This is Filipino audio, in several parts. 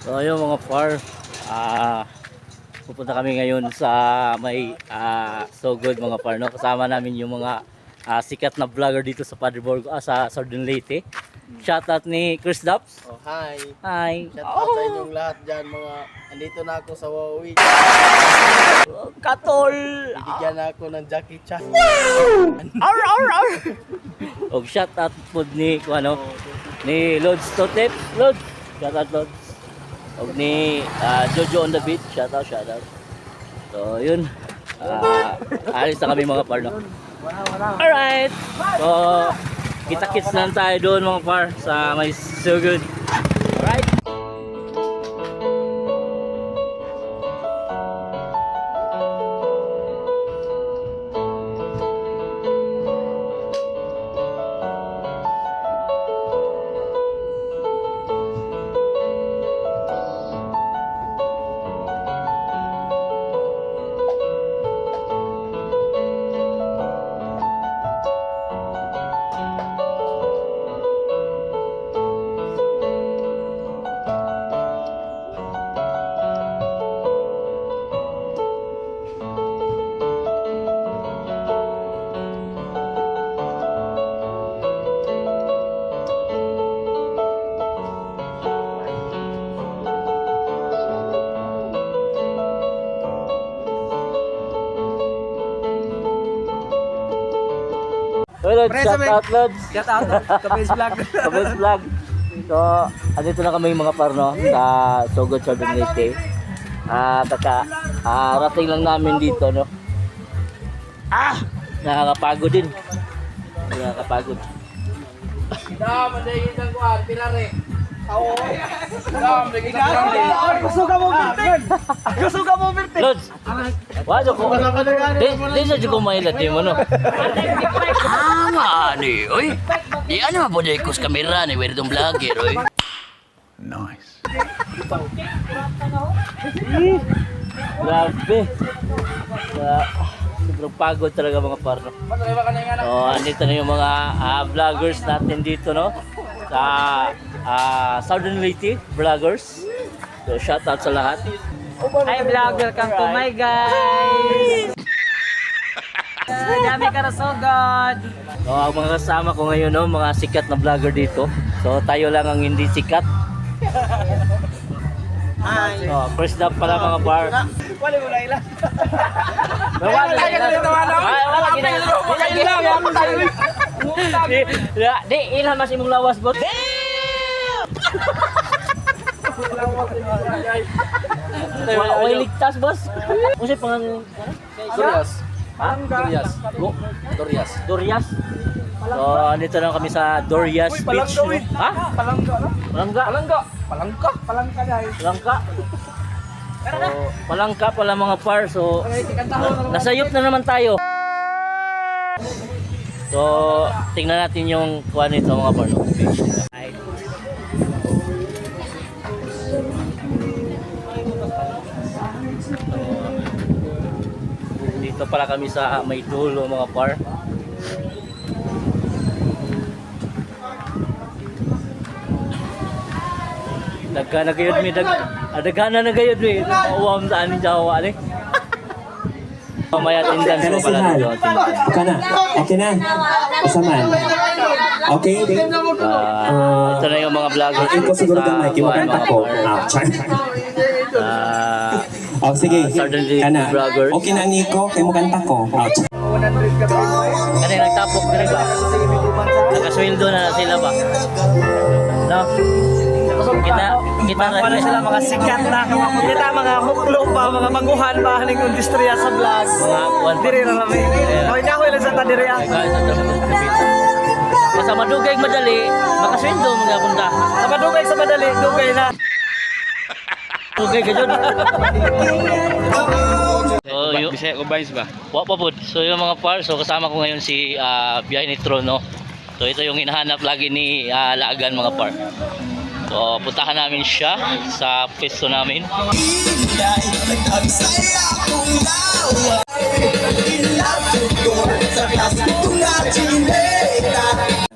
So ayun mga par, ah pupunta kami ngayon sa may ah, so good mga par no. Kasama namin yung mga ah, sikat na vlogger dito sa Padre ah, sa Southern Leyte. Shoutout ni Chris Daps. Oh, hi. Hi. Shout out sa inyong lahat dyan mga andito na ako sa Huawei. Katol. Bibigyan na ako ng Jackie Chan. Ar ar ar. Og shoutout po ni kung ano ni Lods Totep. Lods. Shoutout Lods. Og ni ah, Jojo on the beach. Shoutout, shoutout. So yun. Ah, alis na kami mga par no. Alright. So, kita-kits lang tayo doon mga par sa may so good. Lods, Pre, shout sabi- out Lods. Shout out to Vlog. Kabes vlog. So, andito na kami mga parno sa Sogod Southern Leyte. Ah, kaka ah, rating lang namin dito, no. Ah, nakakapagod din. Nakakapagod. Kusuga mo, Bertin! Kusuga mo, Bertin! Lods. Wado ko. Di, di sa ko mahilat di mo no. Tama ni, oy. Di ano mabuday ko sa kamera ni Wede tong vlogger, oy. Grabe. Sa sobrang pagod talaga mga parno. So, andito na yung mga ah, vloggers natin dito, no? Sa ah, Southern Leyte vloggers. So, shout out sa lahat. Hi vlog, welcome to my guys! Uh, dami ka na sugod! So, ang mga kasama ko ngayon, no, mga sikat na vlogger dito. So, tayo lang ang hindi sikat. Hi! So, first up pala mga bar. Wala mo lang ilan. Wala Wala ka na tawala. Ay, wala gina. Wala gina. Di, di- di, ilan mas imong lawas, bot? Wala wala ligtas, boss. Unsay pangalan? Dorias. Ha? Dorias. Go. Dorias. Dorias. So, andito lang kami sa Dorias Beach. no? Ha? Palangga, no? Palangga. Palangga! Palangka! Palangka dahil. Palangka. So, palangka pala mga par. So, nasayop na naman tayo. So, tingnan natin yung kuha nito mga par. No? Ay. Dito pala kami sa may dulo mga par. Dagka na gayud mi dag ah, dagana na gayud mi. Uwam sa anin Jawa ni. Mamaya tindan Kana si pala dito. tindan. Okay na. Kasaman. Okay. Ah, ito na yung mga vlogger. Ang ko siguro ka Mike, kuhaan, makanta mga ko. Ah. Ah, Oh, sige. Ah, Southern Leyte Kana. Vloggers. Okay na Nico, kay mo kanta ko. Ah, char. 100 ka ba? Kani nagtapok diri ba? Nakasweldo na sila ba? No? Kita kita na sila mga sikat na. Kita mga huklo pa, mga maguhan ba haling industriya sa vlog. mga kuwan pa. Diri na kami. Okay na ako ilan sa tadiri ah. Ng. Basta madugay madali, makasweldo mga punta. Sa madugay sa madali, dugay na. Dugay ka dyan. So, yung, Bisaya ko bayis ba? Wa pa pod. So yung mga par, so kasama ko ngayon si uh, Biyahe ni Trono. So ito yung hinahanap lagi ni ah, Laagan mga par. So puntahan namin siya sa pwesto namin.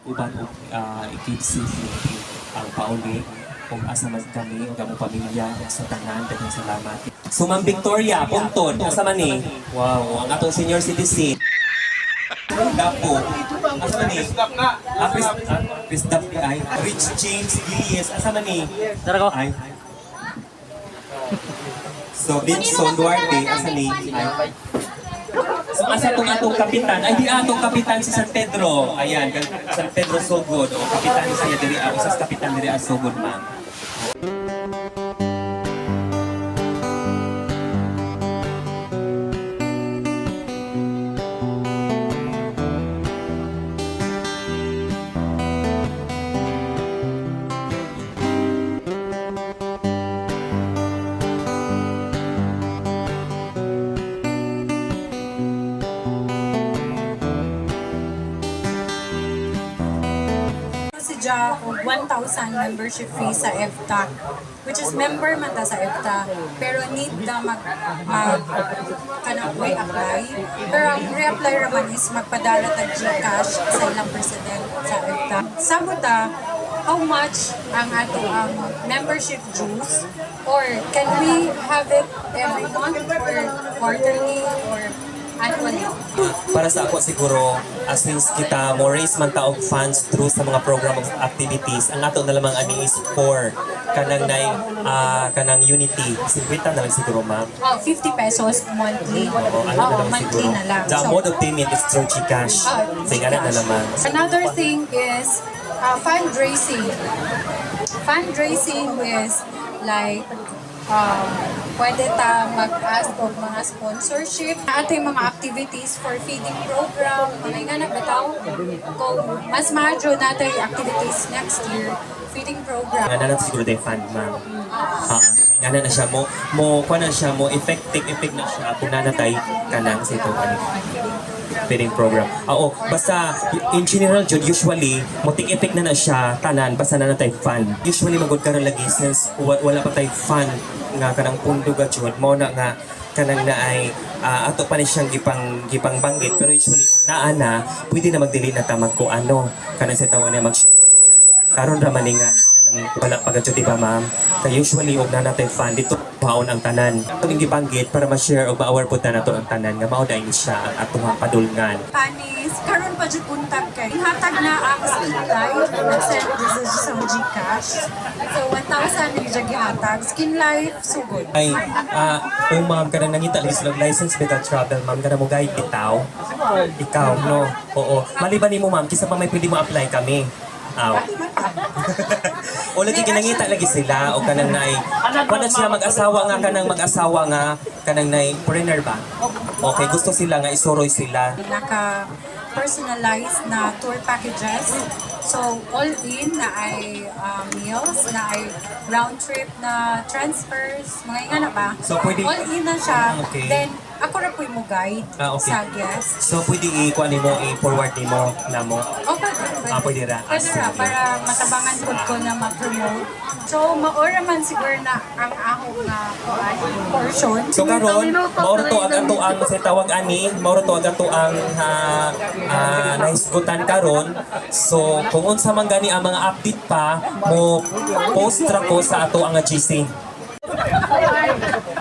Uban uh, ikipsi ang pauli kung asa man kami o gamong pamilya sa tanan daghang salamat. So Ma'am Victoria, puntod, asa man ni? Wow, ang atong senior citizen. Dapo. Asa man ni? Ah, Chris, ah, ay Rich James Gilies, asa man ni? Tara ko. Ay. So Benson Duarte, asa ni? Ay. Asa tong atong kapitan? Ay di atong kapitan si San Pedro. Ayan, San Pedro Sogod o kapitan siya diri ako sa kapitan diri ang Sogod ma'am. Ja og 1,000 membership fee sa EFTA which is member man ta sa EFTA pero need na mag mag kanang way apply pero ang re-apply raman is magpadala tag GCash sa ilang president sa EFTA. Sabuta how much ang ato ang membership dues? Or can we have it every month or quarterly or Para sa ako siguro, as since kita mo raise man taog funds through sa mga program of activities, ang ato na lamang ani is for kanang nay ah, kanang unity. 50 na lang siguro ma'am. Oh, 50 pesos monthly. Oo, ano na Oo, lang monthly siguro. na lang. The So, mode of payment is through Gcash. Ah, Sige na naman. Another thing is uh, fundraising. Fundraising is like um, pwede ta mag-ask of mga sponsorship. Ato yung mga activities for feeding program, mga nga nagbitaw. Kung mas madyo natin yung activities next year, feeding program. Nga na siguro day fund ma'am. Ah, nga na na siya mo mo kuha na siya mo effective effect na siya kung nanatay kanang sa ito ano feeding program. Oo, basta in general jud usually effect na na siya tanan basta na natay fund. Usually magud karon lagi since wa- wala pa tay fund nga kanang pundo ga jud mo na nga kanang na ay ah, ato pa ni siyang gipang gipang banggit. Pero usually naa na pwede na magdili na ta magko ano kanang sa tawon na mag karon ra man nga kanang wala pa di ba ma'am? Kay usually og na natay fund dito baon ang tanan ito ning gibanggit para ma-share og ma-aware pud na nato ang tanan nga mao dahil siya ang atong padulngan Panis, karon pa jud buntag kay. Hatag na ang skin life, nag-send this sa Gcash. So 1,000 ni jud gihatag. Skin life sugod. ay ah kung ma'am kanang nangita license without travel ma'am kana mo guide bitaw ikaw no oo maliban nimo ma'am kisa pa may pwede mo apply kami Aw. o lagi ginangita lagi sila o kanang nay wala sila mag-asawa nga kanang mag-asawa nga kanang nay foreigner ba okay gusto sila nga isuroy sila Naka personalized na tour packages. So all in na ay uh, meals, na ay round trip na transfers, mga nga na ba? So, pwede- All in na siya. Okay. Then ako na po mo guide Ah, okay. sa guest. so pwede i-kuha nimo i-forward nimo na mo O pwede, pwede. Ah, pwede ra. Pwede ra, para matabangan po ko na ma-promote. So, maora man siguro na ang akong na kuan, portion. So karon, mauro to ang ato ang sa tawag ani, mauro to ang ato ang uh, uh, naisgutan karon. So kung unsa man gani ang mga update pa, mo post ra ko sa ato ang GC.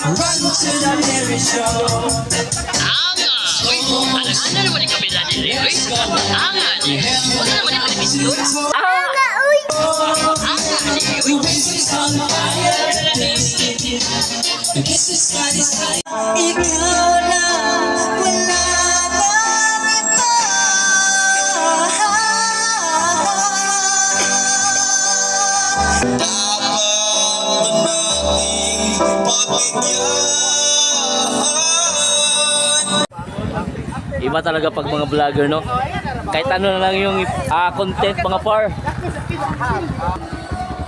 sa mga. Si Rubalan. Anga! Uy, anak-anak naman yung kabila nila. Uy, anga ni. Wala naman yung television. Anga, uy! Anga ni. Uy, Ikaw Iba talaga pag mga vlogger, no? Kahit ano na lang yung ah, content, mga par.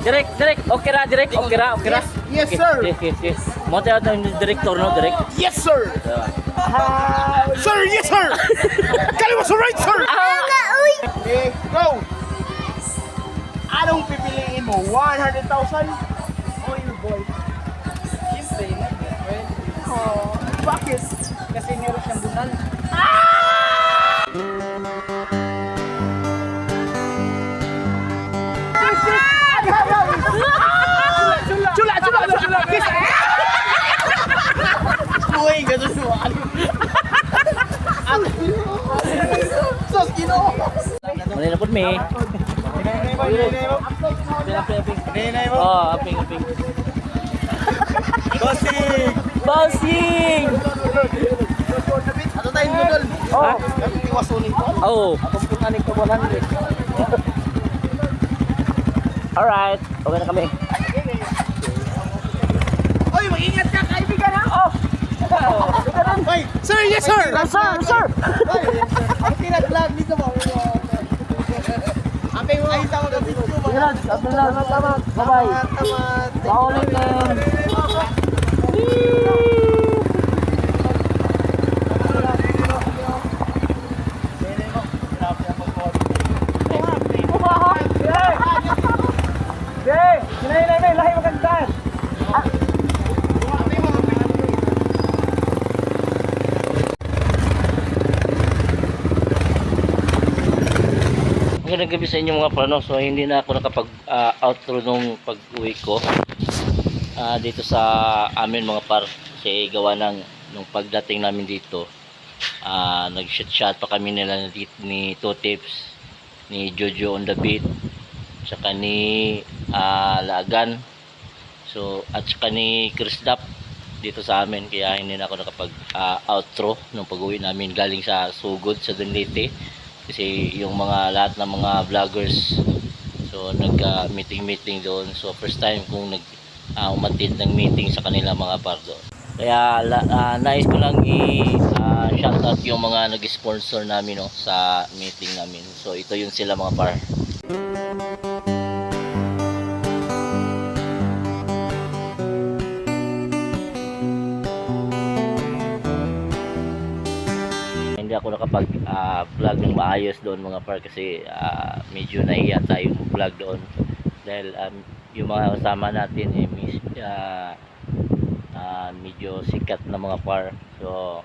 Direk, direk, okay ra, direk, okay ra, okay ra. Yes, Okay, sir. Yes, yes, yes. Mo tayo ng director no, direk. Yes, sir! Diba? Sir, yes, sir! Kaliwa sa right, sir! Okay, go! Anong pipiliin mo? 100,000 o your boy? Siyempre, friend. Oh, bakit? Kasi meron siyang bunal. Chula, Sos, kino! Manila po mi. Oh, aping, aping. Bossing! Bossing! Ano tayo nudol? Oh. Iwasunin ko. Oh, akong punanin ko 100. Alright, okay na kami. Oy, mag-ingat ka, kaibigan ha! Oh! Sir, yes, sir! Sir, sir! Oy, ang pinag-vlog dito mo. Ang pinag ay tawag ang video mo. Salamat, salamat, salamat. Bye-bye. Tamat. Paulit na yun. Magandang gabi sa inyo mga plano. So hindi na ako nakapag-outro nung pag-uwi ko ah, dito sa amin mga par. Kasi gawa ng nung pagdating namin dito, ah, nag-shot-shot pa kami nila ni, ni Two Tips, ni Jojo on the beat, tsaka ni ah, Lagan, so at saka ni Chris Dap dito sa amin kaya hindi na ako nakapag ah, outro nung pag-uwi namin galing sa Sugod sa Dunlite kasi yung mga lahat ng mga vloggers so nag meeting meeting doon. So first time kung nag uh, umatid ng meeting sa kanila mga pardo kaya ah, nais ko lang i ah, shout out yung mga nag-sponsor namin no, sa meeting namin. So ito yun sila mga par ako nakapag ah, vlog ng maayos doon mga par kasi ah, medyo nahiya tayo vlog doon. Dahil um, yung mga kasama natin eh, mis, ah, ah, medyo sikat na mga par. So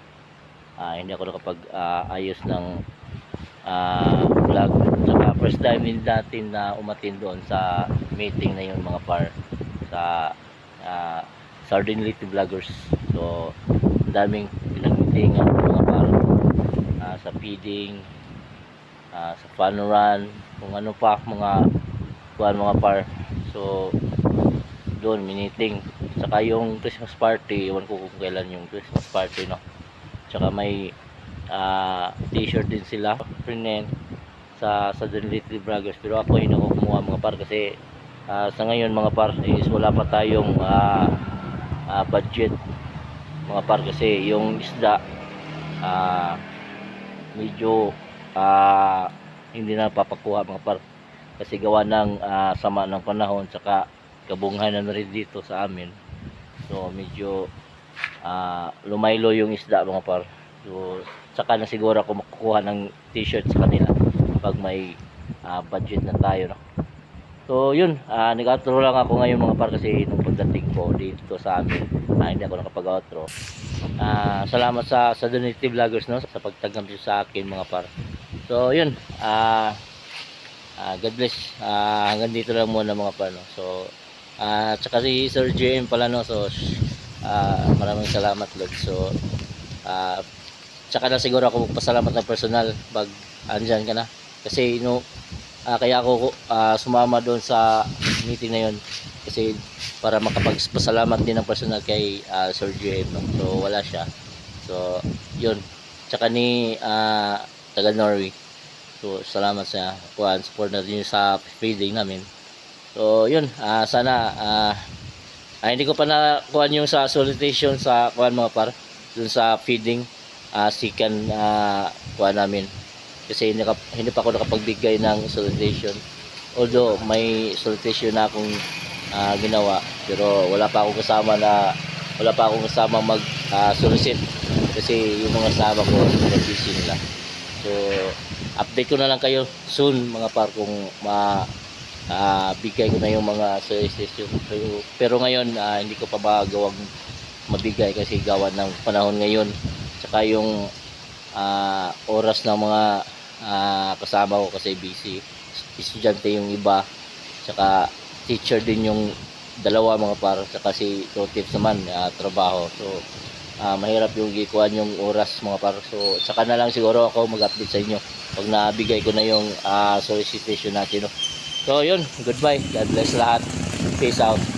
ah, hindi ako nakapag ah, ayos ng ah, vlog. Saka first time din natin na umatin doon sa meeting na yun mga par. Sa Sardine Little Vloggers. So daming ah, sa feeding ah, sa fun run kung ano pa mga kuan mga par. So doon miniting. Saka yung Christmas party ewan ko kung kailan yung Christmas party no? Saka may ah, t-shirt din sila. Prinen sa sa Little Braggers pero ako hindi ako kumuha mga par kasi ah, sa ngayon mga par is wala pa tayong ah, ah, budget. Mga par kasi yung isda ah, medyo ah, hindi na papakuha mga par kasi gawa ng ah, sama ng panahon saka kabunghan na rin dito sa amin so medyo ah, lumaylo yung isda mga par so saka na siguro ako makukuha ng t-shirt sa kanila pag may ah, budget na tayo no? so yun ah, nag-outro lang ako ngayon mga par kasi nung pagdating ko dito sa amin ah, hindi ako nakapag-outro Ah, salamat sa sa Donative Vloggers no sa pagtanggap niyo sa akin mga par. So yun, ah ah, God bless. Ah, hanggang dito lang muna mga par no. So ah tsaka si Sir JM pala no. So ah, maraming salamat Lord. So ah tsaka na siguro ako magpasalamat ng personal pag andyan ka na. Kasi no ah, kaya ako ah, sumama doon sa meeting na yun kasi para makapagpasalamat din ng personal kay ah, Sir JM no? so wala siya. So yun. Tsaka ni ah, taga Norway. So salamat sa kuhan support na din sa feeding namin. So yun. Ah, sana ah, ah, hindi ko pa na kuhan yung sa solicitation sa kuhan mga par dun sa feeding ah, sikan ah, kuhan namin. Kasi hindi, hindi pa ako nakapagbigay ng solicitation. Although may solicitation na akong ah, ginawa. Pero wala pa akong kasama na wala pa akong kasama mag ah, solicit kasi yung mga kasama ko busy nila. So update ko na lang kayo soon mga par kung ma ah, bigay ko na yung mga solicitation pero, pero ngayon ah, hindi ko pa magawang mabigay kasi gawa ng panahon ngayon. Tsaka yung ah, oras ng mga ah, kasama ko kasi busy. Estudyante yung iba. Tsaka teacher din yung dalawa mga par tsaka si two tips naman ah, trabaho. So ah, mahirap yung gikuan yung oras mga par. So tsaka na lang siguro ako mag-update sa inyo pag nabigay ko na yung ah, solicitation natin no? so yun. Goodbye. God bless lahat. Peace out